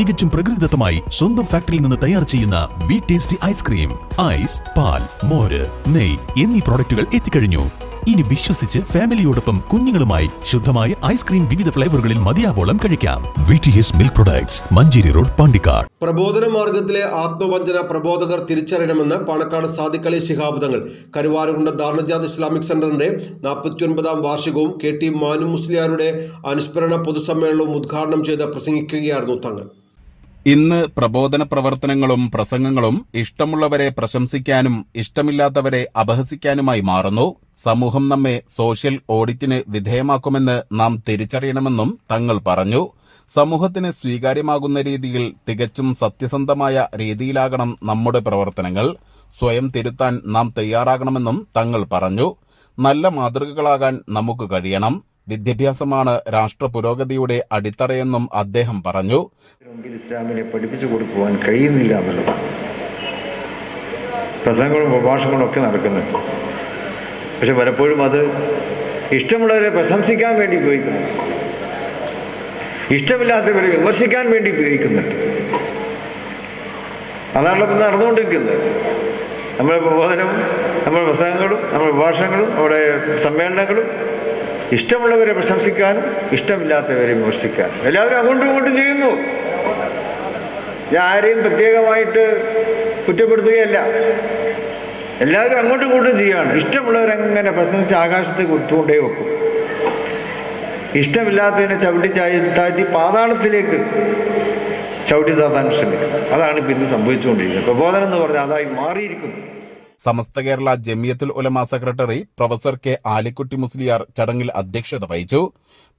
തികച്ചും പ്രകൃതിദത്തമായി സ്വന്തം ഫാക്ടറിയിൽ നിന്ന് തയ്യാർ ചെയ്യുന്ന വി ടേസ്റ്റി ഐസ്ക്രീം ഐസ് പാൽ മോര് നെയ് എന്നീ പ്രോഡക്റ്റുകൾ എത്തിക്കഴിഞ്ഞു. ഇനി വിശ്വസിച്ച് ഫാമിലിയോടൊപ്പം കുഞ്ഞുങ്ങളുമായി ശുദ്ധമായ ഐസ്ക്രീം വിവിധ ഫ്ലേവറുകളിൽ മതിയാവോളം കഴിക്കാം. V T S milk products Manjeri road Pandikkad. പ്രബോധന മാർഗത്തിലെ ആത്മവഞ്ചന പ്രബോധകർ തിരിച്ചറിയണമെന്ന് പാണക്കാട് സാദിഖലി ശിഹാബുദങ്ങൾ കരുവാരകുണ്ടം ദാർണജാദ് ഇസ്ലാമിക് സെന്ററിന്റെ നാൽപ്പത്തിയൊൻപതാം വാർഷികവും കെ ടി മാനു മുസ്ലിയാരുടെ അനുസ്മരണ പൊതുസമ്മേളനവും ഉദ്ഘാടനം ചെയ്ത് പ്രസംഗിക്കുകയായിരുന്നു തങ്ങൾ. ഇന്ന് പ്രബോധന പ്രവർത്തനങ്ങളും പ്രസംഗങ്ങളും ഇഷ്ടമുള്ളവരെ പ്രശംസിക്കാനും ഇഷ്ടമില്ലാത്തവരെ അപഹസിക്കാനുമായി മാറുന്നു. സമൂഹം നമ്മെ സോഷ്യൽ ഓഡിറ്റിന് വിധേയമാക്കുമെന്ന് നാം തിരിച്ചറിയണമെന്നും തങ്ങൾ പറഞ്ഞു. സമൂഹത്തിന് സ്വീകാര്യമാകുന്ന രീതിയിൽ തികച്ചും സത്യസന്ധമായ രീതിയിലാകണം നമ്മുടെ പ്രവർത്തനങ്ങൾ. സ്വയം തിരുത്താൻ നാം തയ്യാറാകണമെന്നും തങ്ങൾ പറഞ്ഞു. നല്ല മാതൃകകളാകാൻ നമുക്ക് കഴിയണം. വിദ്യാഭ്യാസമാണ് രാഷ്ട്ര പുരോഗതിയുടെ അടിത്തറയെന്നും അദ്ദേഹം പറഞ്ഞു. മുമ്പിൽ ഇസ്ലാമിനെ പഠിപ്പിച്ചു കൊടുക്കുവാൻ കഴിയുന്നില്ല എന്നുള്ളതാണ് പ്രസംഗങ്ങളും പ്രഭാഷണങ്ങളും ഒക്കെ നടക്കുന്നുണ്ട് പക്ഷെ പലപ്പോഴും അത് ഇഷ്ടമുള്ളവരെ പ്രശംസിക്കാൻ വേണ്ടി ഉപയോഗിക്കുന്നു ഇഷ്ടമില്ലാത്തവരെ വിമർശിക്കാൻ വേണ്ടി ഉപയോഗിക്കുന്നുണ്ട്. അതാണല്ലോ ഇപ്പം നടന്നുകൊണ്ടിരിക്കുന്നത്. നമ്മുടെ പ്രബോധനവും നമ്മുടെ പ്രസംഗങ്ങളും നമ്മുടെ പ്രഭാഷണങ്ങളും നമ്മുടെ സമ്മേളനങ്ങളും ഇഷ്ടമുള്ളവരെ പ്രശംസിക്കാനും ഇഷ്ടമില്ലാത്തവരെ വിമർശിക്കാനും എല്ലാവരും അങ്ങോട്ടും ഇങ്ങോട്ടും ചെയ്യുന്നു. ഞാൻ ആരെയും പ്രത്യേകമായിട്ട് കുറ്റപ്പെടുത്തുകയല്ല. എല്ലാവരും അങ്ങോട്ടും ഇങ്ങോട്ടും ചെയ്യുകയാണ്. ഇഷ്ടമുള്ളവരങ്ങനെ പ്രശംസിച്ച് ആകാശത്തെ കുത്തുകൊണ്ടേ വെക്കും. ഇഷ്ടമില്ലാത്തതിനെ ചവിട്ടി ചായ പാതാളത്തിലേക്ക് ചവിട്ടി താത്താൻ ശ്രമിക്കും. അതാണ് ഇപ്പം ഇന്ന് സംഭവിച്ചുകൊണ്ടിരിക്കുന്നത്. പ്രബോധനം എന്ന് പറഞ്ഞാൽ അതായി മാറിയിരിക്കുന്നു. Samastha Kerala Jamiyyathul Ulama secretary professor K Alikutty Musliyar ചടങ്ങിൽ അധ്യക്ഷത വഹിച്ചു.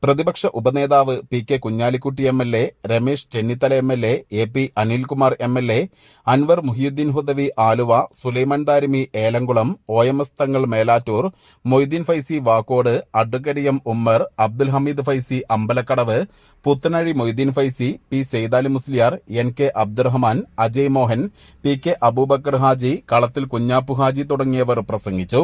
പ്രതിപക്ഷ ഉപനേതാവ് P K Kunhalikutty M L A Ramesh Chennithala M L A A P Anilkumar M L A Anwar Muhiyuddin Hudawi Aluva Sulaiman Darimi Elamkulam O M S Thangal Melattur Moideen Faizy Vakkod അഡ്വക്കരിയം Ummer Abdul Hameed Faizy Ambalakkadavu Puthanazhi Moideen Faizy P Seithali Musliyar N K Abdurahman Ajay Mohan P K Abubakar Haji Kalathil Kunhappu Haji തുടങ്ങിയവർ പ്രസംഗിച്ചു.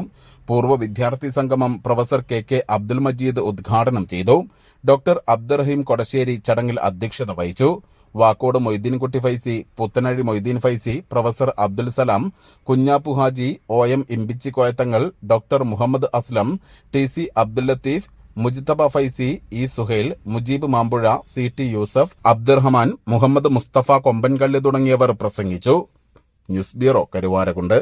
പൂർവ വിദ്യാർത്ഥി സംഗമം professor K K Abdul Majeed ഉദ്ഘാടനം ചെയ്തു. Doctor Abdurahim Kodassery ചടങ്ങിൽ അധ്യക്ഷത വഹിച്ചു. Vakkod Moideenkutty Faizy Puthanazhi Moideen Faizy professor Abdul Salam Kunhappu Haji O M Imbichi Koyathangal doctor Muhammad Aslam T C Abdul Latheef Mujithaba Faizy E Suhail Mujeeb Mampuzha C T Yusuf Abdurahman Muhammad Mustafa Kombankalli തുടങ്ങിയവർ പ്രസംഗിച്ചു. News bureau Karuvarakundu.